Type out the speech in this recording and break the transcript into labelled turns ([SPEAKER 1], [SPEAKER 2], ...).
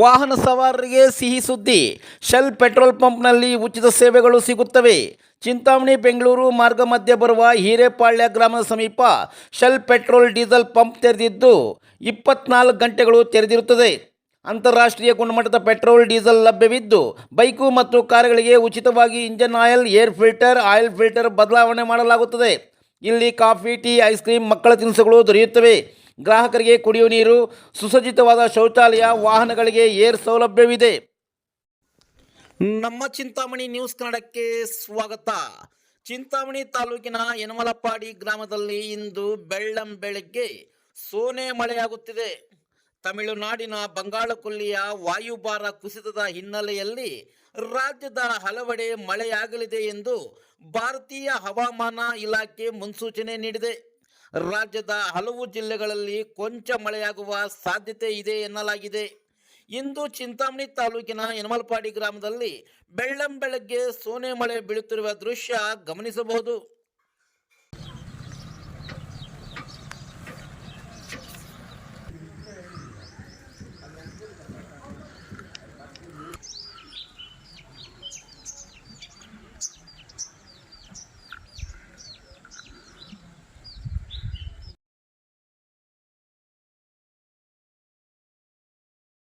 [SPEAKER 1] ವಾಹನ ಸವಾರರಿಗೆ ಸಿಹಿ ಸುದ್ದಿ. ಶೆಲ್ ಪೆಟ್ರೋಲ್ ಪಂಪ್ನಲ್ಲಿ ಉಚಿತ ಸೇವೆಗಳು ಸಿಗುತ್ತವೆ. ಚಿಂತಾಮಣಿ, ಬೆಂಗಳೂರು ಮಾರ್ಗ ಮಧ್ಯೆ ಬರುವ ಹಿರೇಪಾಳ್ಯ ಗ್ರಾಮದ ಸಮೀಪ ಶೆಲ್ ಪೆಟ್ರೋಲ್ ಡೀಸೆಲ್ ಪಂಪ್ ತೆರೆದಿದ್ದು ಇಪ್ಪತ್ನಾಲ್ಕು ಗಂಟೆಗಳು ತೆರೆದಿರುತ್ತದೆ. ಅಂತಾರಾಷ್ಟ್ರೀಯ ಗುಣಮಟ್ಟದ ಪೆಟ್ರೋಲ್, ಡೀಸೆಲ್ ಲಭ್ಯವಿದ್ದು, ಬೈಕು ಮತ್ತು ಕಾರುಗಳಿಗೆ ಉಚಿತವಾಗಿ engine oil, air filter, oil filter ಬದಲಾವಣೆ ಮಾಡಲಾಗುತ್ತದೆ. ಇಲ್ಲಿ ಕಾಫಿ, ಟೀ, ಐಸ್ ಕ್ರೀಮ್, ಮಕ್ಕಳ ತಿನಿಸುಗಳು ದೊರೆಯುತ್ತವೆ. ಗ್ರಾಹಕರಿಗೆ ಕುಡಿಯುವ ನೀರು, ಸುಸಜ್ಜಿತವಾದ ಶೌಚಾಲಯ, ವಾಹನಗಳಿಗೆ ಏರ್ ಸೌಲಭ್ಯವಿದೆ. ನಮ್ಮ ಚಿಂತಾಮಣಿ ನ್ಯೂಸ್ ಕನ್ನಡಕ್ಕೆ ಸ್ವಾಗತ. ಚಿಂತಾಮಣಿ ತಾಲೂಕಿನ ಯನಮಲಪಾಡಿ ಗ್ರಾಮದಲ್ಲಿ ಇಂದು ಬೆಳ್ಳಂ ಬೆಳಗ್ಗೆ ಸೋನೆ ಮಳೆಯಾಗುತ್ತಿದೆ. ತಮಿಳುನಾಡಿನ ಬಂಗಾಳಕೊಲ್ಲಿಯ ವಾಯುಭಾರ ಕುಸಿತದ ಹಿನ್ನೆಲೆಯಲ್ಲಿ ರಾಜ್ಯದ ಹಲವೆಡೆ ಮಳೆಯಾಗಲಿದೆ ಎಂದು ಭಾರತೀಯ ಹವಾಮಾನ ಇಲಾಖೆ ಮುನ್ಸೂಚನೆ ನೀಡಿದೆ. ರಾಜ್ಯದ ಹಲವು ಜಿಲ್ಲೆಗಳಲ್ಲಿ ಕೊಂಚ ಮಳೆಯಾಗುವ ಸಾಧ್ಯತೆ ಇದೆ ಎನ್ನಲಾಗಿದೆ. ಇಂದು ಚಿಂತಾಮಣಿ ತಾಲೂಕಿನ ಯನಮಲ್ಪಾಡಿ ಗ್ರಾಮದಲ್ಲಿ ಬೆಳ್ಳಂ ಬೆಳಗ್ಗೆ ಸೋನೆ ಮಳೆ ಬೀಳುತ್ತಿರುವ ದೃಶ್ಯ ಗಮನಿಸಬಹುದು.